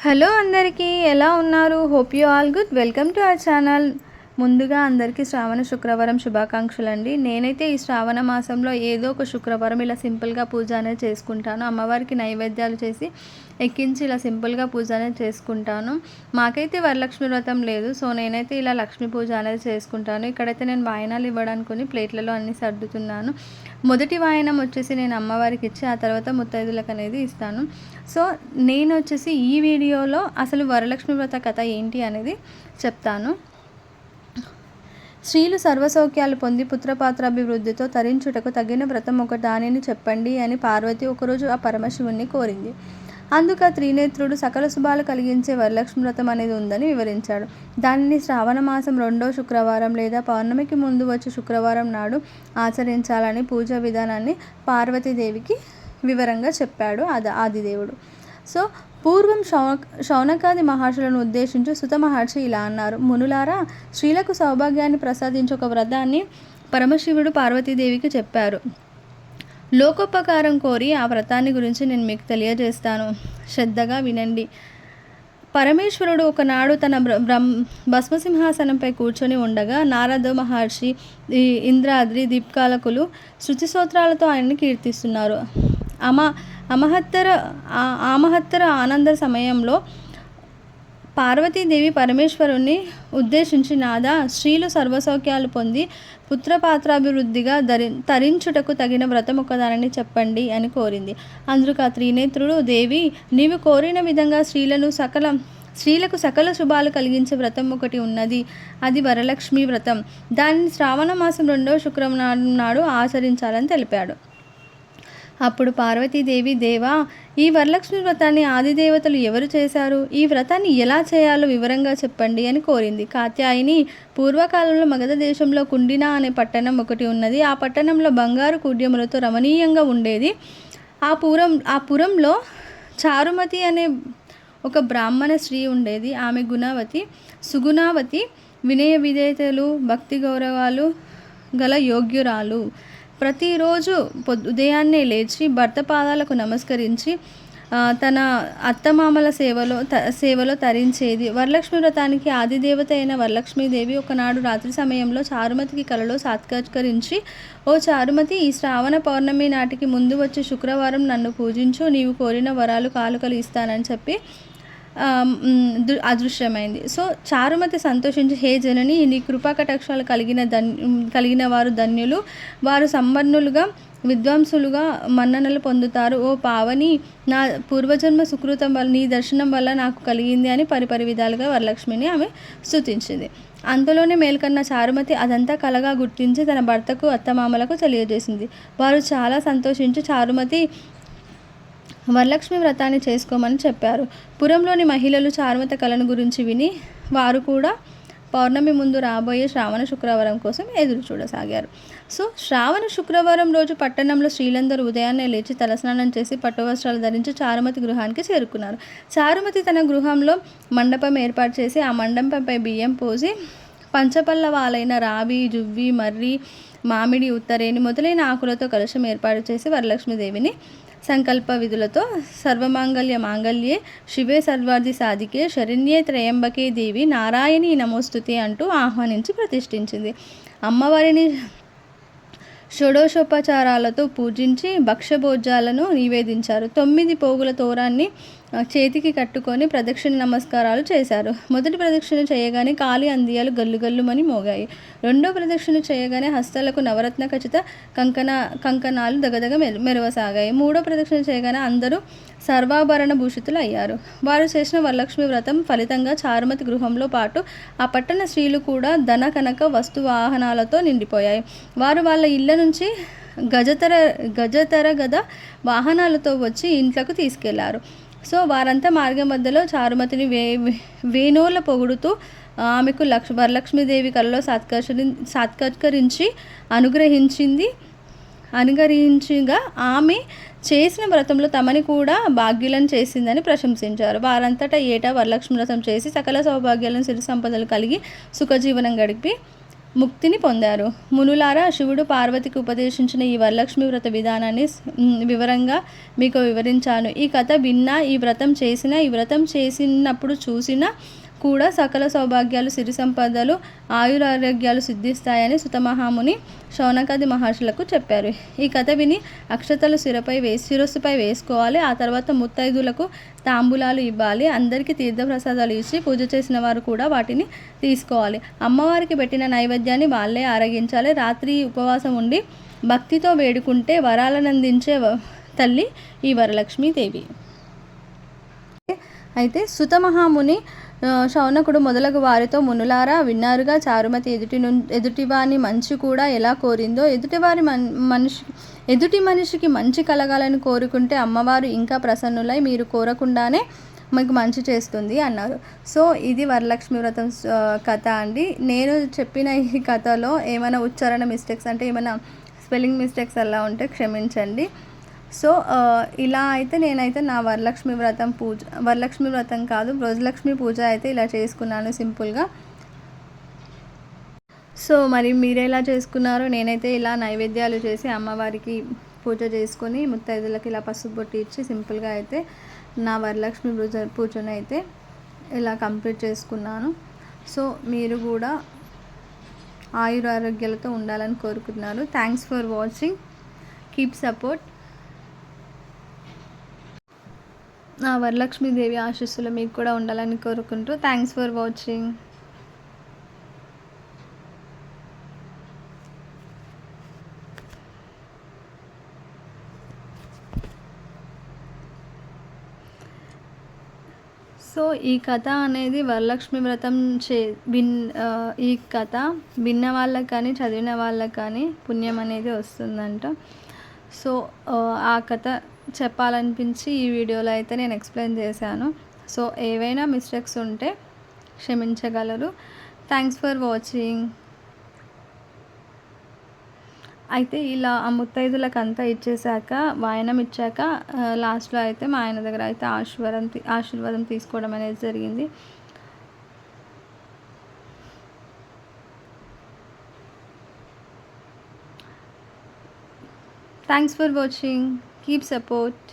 Hello అందరికీ ఎలా ఉన్నారు? Hope you all good welcome to our channel ముందుగా అందరికీ శ్రావణ శుక్రవారం శుభాకాంక్షలు అండి నేనైతే ఈ శ్రావణ మాసంలో ఏదో ఒక శుక్రవారం ఇలా సింపుల్గా పూజ అనేది చేసుకుంటాను. అమ్మవారికి నైవేద్యాలు చేసి ఎక్కించి ఇలా సింపుల్గా పూజ అనేది చేసుకుంటాను. మాకైతే వరలక్ష్మి వ్రతం లేదు. సో నేనైతే ఇలా లక్ష్మీ పూజ అనేది చేసుకుంటాను. ఇక్కడైతే నేను వాయనాలు ఇవ్వడానికి ప్లేట్లలో అన్నీ సర్దుతున్నాను. మొదటి వాయనం వచ్చేసి నేను అమ్మవారికి ఇచ్చి ఆ తర్వాత ముత్తైదులకు అనేది ఇస్తాను. సో నేను వచ్చేసి ఈ వీడియోలో అసలు వరలక్ష్మి వ్రత కథ ఏంటి అనేది చెప్తాను. స్త్రీలు సర్వసౌఖ్యాలు పొంది పుత్రపాత్రాభివృద్ధితో తరించుటకు తగిన వ్రతం ఒక దానిని చెప్పండి అని పార్వతి ఒకరోజు ఆ పరమశివుణ్ణి కోరింది. అందుకు ఆ త్రినేత్రుడు సకల శుభాలు కలిగించే వరలక్ష్మి వ్రతం అనేది ఉందని వివరించాడు. దానిని శ్రావణ మాసం రెండో శుక్రవారం లేదా పౌర్ణమికి ముందు వచ్చే శుక్రవారం నాడు ఆచరించాలని పూజా విధానాన్ని పార్వతీదేవికి వివరంగా చెప్పాడు అది ఆదిదేవుడు. సో పూర్వం శౌనక్ శౌనకాది మహర్షులను ఉద్దేశించి సుత మహర్షి ఇలా అన్నారు. మునులారా స్త్రీలకు సౌభాగ్యాన్ని ప్రసాదించే ఒక వ్రతాన్ని పరమశివుడు పార్వతీదేవికి చెప్పారు. లోకోపకారం కోరి ఆ వ్రతాన్ని గురించి నేను మీకు తెలియజేస్తాను. శ్రద్ధగా వినండి. పరమేశ్వరుడు ఒకనాడు తన బ్రహ్మ భస్మసింహాసనంపై కూర్చొని ఉండగా నారద మహర్షి ఇంద్రాద్రి దీప్కాలకులు శృతి సూత్రాలతో ఆయన్ని కీర్తిస్తున్నారు. అమ అమహత్తర ఆమహత్తర ఆనంద సమయంలో పార్వతీదేవి పరమేశ్వరుణ్ణి ఉద్దేశించి నాదా స్త్రీలు సర్వసౌఖ్యాలు పొంది పుత్రపాత్రాభివృద్ధిగా ధరి తరించుటకు తగిన వ్రతం ఒకదానని చెప్పండి అని కోరింది. అందుకు ఆ త్రినేత్రుడు దేవి నీవు కోరిన విధంగా స్త్రీలను సకల స్త్రీలకు సకల శుభాలు కలిగించే వ్రతం ఒకటి ఉన్నది. అది వరలక్ష్మి వ్రతం. దానిని శ్రావణ మాసం రెండవ శుక్రవారం నాడు ఆచరించాలని తెలిపాడు. అప్పుడు పార్వతీదేవి దేవా ఈ వరలక్ష్మి వ్రతాన్ని ఆదిదేవతలు ఎవరు చేశారు? ఈ వ్రతాన్ని ఎలా చేయాలో వివరంగా చెప్పండి అని కోరింది. కాత్యాయిని పూర్వకాలంలో మగధ దేశంలో కుండినా అనే పట్టణం ఒకటి ఉన్నది. ఆ పట్టణంలో బంగారు కుడ్యములతో రమణీయంగా ఉండేది. ఆ పురం ఆ పురంలో చారుమతి అనే ఒక బ్రాహ్మణ స్త్రీ ఉండేది. ఆమె గుణవతి సుగుణావతి వినయ విధేయతలు భక్తి గౌరవాలు గల యోగ్యురాలు. ప్రతిరోజు పొద్దు ఉదయాన్నే లేచి భర్త పాదాలకు నమస్కరించి తన అత్తమామల సేవలో త సేవలో తరించేది. వరలక్ష్మి వ్రతానికి ఆదిదేవత అయిన వరలక్ష్మీదేవి ఒకనాడు రాత్రి సమయంలో చారుమతికి కలలో సాత్కరించి ఓ చారుమతి ఈ శ్రావణ పౌర్ణమి నాటికి ముందు వచ్చే శుక్రవారం నన్ను పూజించు. నీవు కోరిన వరాలు కాలుకలు ఇస్తానని చెప్పి అదృశ్యమైంది. సో చారుమతి సంతోషించి హే జనని నీ కృపాకటాక్షాలు కలిగిన ధన్ కలిగిన వారు ధన్యులు. వారు సంపన్నులుగా విద్వాంసులుగా మన్ననలు పొందుతారు. ఓ పావని నా పూర్వజన్మ సుకృతం వల్ల నీ దర్శనం వల్ల నాకు కలిగింది అని పరిపరి విధాలుగా వరలక్ష్మిని ఆమె స్థుతించింది అంతలోనే మేల్కన్న చారుమతి అదంతా కలగా గుర్తించి తన భర్తకు అత్తమామలకు తెలియజేసింది. వారు చాలా సంతోషించి చారుమతి వరలక్ష్మి వ్రతాన్ని చేసుకోమని చెప్పారు. పురంలోని మహిళలు చారుమత కళను గురించి విని వారు కూడా పౌర్ణమి ముందు రాబోయే శ్రావణ శుక్రవారం కోసం ఎదురు చూడసాగారు. సో శ్రావణ శుక్రవారం రోజు పట్టణంలో స్త్రీలందరూ ఉదయాన్నే లేచి తలస్నానం చేసి పట్టు వస్త్రాలు ధరించి చారుమతి గృహానికి చేరుకున్నారు. చారుమతి తన గృహంలో మండపం ఏర్పాటు చేసి ఆ మండపంపై బియ్యం పోసి పంచపల్లవాలైన రావి జువ్వి మర్రి మామిడి ఉత్తరేని మొదలైన ఆకులతో కలుషం ఏర్పాటు చేసి వరలక్ష్మీదేవిని సంకల్ప విధులతో సర్వమాంగళ్య మాంగళ్యే శివే సర్వార్థి సాధికే శరణ్యే త్రయంబకే దేవి నారాయణి నమోస్తుతి అంటూ ఆహ్వానించి ప్రతిష్ఠించింది. అమ్మవారిని షోడోషోపచారాలతో పూజించి భక్షభోజాలను నివేదించారు. తొమ్మిది పోగుల తోరాన్ని చేతికి కట్టుకొని ప్రదక్షిణ నమస్కారాలు చేశారు. మొదటి ప్రదక్షిణ చేయగానే కాలి అందియాలు గల్లు గల్లుమని మోగాయి. రెండో ప్రదక్షిణ చేయగానే హస్తలకు నవరత్న ఖచ్చిత కంకణ కంకణాలు దగదగ మెరవసాగాయి మూడో ప్రదక్షిణ చేయగానే అందరూ సర్వాభరణ భూషితులు అయ్యారు వారు చేసిన వరలక్ష్మి వ్రతం ఫలితంగా చారుమతి గృహంలో పాటు ఆ పట్టణ స్త్రీలు కూడా ధన కనక వస్తు వాహనాలతో నిండిపోయాయి. వారు వాళ్ళ ఇళ్ళ నుంచి గజతర గజతర గద వాహనాలతో వచ్చి ఇంట్లోకి తీసుకెళ్ళారు. సో వారంతా మార్గం మధ్యలో చారుమతిని వే వేణోల పొగుడుతూ ఆమెకు లక్ష వరలక్ష్మీదేవి కళలో సాత్కర్షి సాత్కరించి అనుగ్రహించింది. అనుగ్రహించగా ఆమె చేసిన వ్రతంలో తమని కూడా భాగ్యులను చేసిందని ప్రశంసించారు. వారంతటా ఏటా వరలక్ష్మి వ్రతం చేసి సకల సౌభాగ్యాలను సిరి సంపదలు కలిగి సుఖజీవనం గడిపి ముక్తిని పొందారు. మునులారా శివుడు పార్వతికి ఉపదేశించిన ఈ వరలక్ష్మి వ్రత విధానాన్ని వివరంగా మీకు వివరించాను. ఈ కథ విన్నా ఈ వ్రతం చేసిన ఈ వ్రతం చేసినప్పుడు చూసిన కూడా సకల సౌభాగ్యాలు సిరి సంపదలు ఆయురారోగ్యాలు సిద్ధిస్తాయని సుతమహాముని శౌనకాది మహర్షులకు చెప్పారు. ఈ కథ విని అక్షతలు సిరపై వేసి శిరస్సుపై వేసుకోవాలి. ఆ తర్వాత ముత్తైదులకు తాంబూలాలు ఇవ్వాలి. అందరికీ తీర్థప్రసాదాలు ఇచ్చి పూజ చేసిన వారు కూడా వాటిని తీసుకోవాలి. అమ్మవారికి పెట్టిన నైవేద్యాన్ని వాళ్ళే ఆరగించాలి. రాత్రి ఉపవాసం ఉండి భక్తితో వేడుకుంటే వరాలను అందించే తల్లి ఈ వరలక్ష్మీదేవి. అయితే సుతమహాముని శౌనకుడు మొదలగు వారితో మునులారా విన్నారుగా చారుమతి ఎదుటి ను ఎదుటివాని మంచి కూడా ఎలా కోరిందో? ఎదుటివారి మన్ మనిషి ఎదుటి మనిషికి మంచి కలగాలని కోరుకుంటే అమ్మవారు ఇంకా ప్రసన్నులై మీరు కోరకుండానే మీకు మంచి చేస్తుంది అన్నారు. సో ఇది వరలక్ష్మి వ్రతం కథ అండి. నేను చెప్పిన ఈ కథలో ఏమైనా ఉచ్చారణ మిస్టేక్స్ అంటే ఏమైనా స్పెల్లింగ్ మిస్టేక్స్ అలా ఉంటే క్షమించండి. సో ఇలా అయితే నేనైతే నా వరలక్ష్మి వ్రతం పూజ వరలక్ష్మి వ్రతం కాదు రోజలక్ష్మి పూజ అయితే ఇలా చేసుకున్నాను సింపుల్గా. సో మరి మీరు ఎలా చేసుకున్నారో నేనైతే ఇలా నైవేద్యాలు చేసి అమ్మవారికి పూజ చేసుకొని ముత్తైదులకి ఇలా పసుపు బొట్టి ఇచ్చి సింపుల్గా అయితే నా వరలక్ష్మి పూజ పూజను అయితే ఇలా కంప్లీట్ చేసుకున్నాను. సో మీరు కూడా ఆయుర ఆరోగ్యాలతో ఉండాలని కోరుకుంటున్నాను thanks for watching. Keep support. నా వరలక్ష్మీదేవి ఆశీస్సులు మీకు కూడా ఉండాలని కోరుకుంటూ థ్యాంక్స్ ఫర్ వాచింగ్ సో ఈ కథ అనేది వరలక్ష్మి వ్రతం చే విన్ ఈ కథ విన్న వాళ్ళకి కానీ చదివిన వాళ్ళకి కానీ పుణ్యం అనేది వస్తుందంట. సో ఆ కథ చెప్పాలనిపించి ఈ వీడియోలో అయితే నేను ఎక్స్ప్లెయిన్ చేశాను. సో ఏవైనా మిస్టేక్స్ ఉంటే క్షమించగలరు. థ్యాంక్స్ ఫర్ వాచింగ్ అయితే ఇలా ఆ ముత్తైదులకంతా ఇచ్చేసాక వాయనం ఇచ్చాక లాస్ట్లో అయితే మా ఆయన దగ్గర అయితే ఆశీర్వాదం ఆశీర్వాదం తీసుకోవడం అనేది జరిగింది. Thanks for watching keep support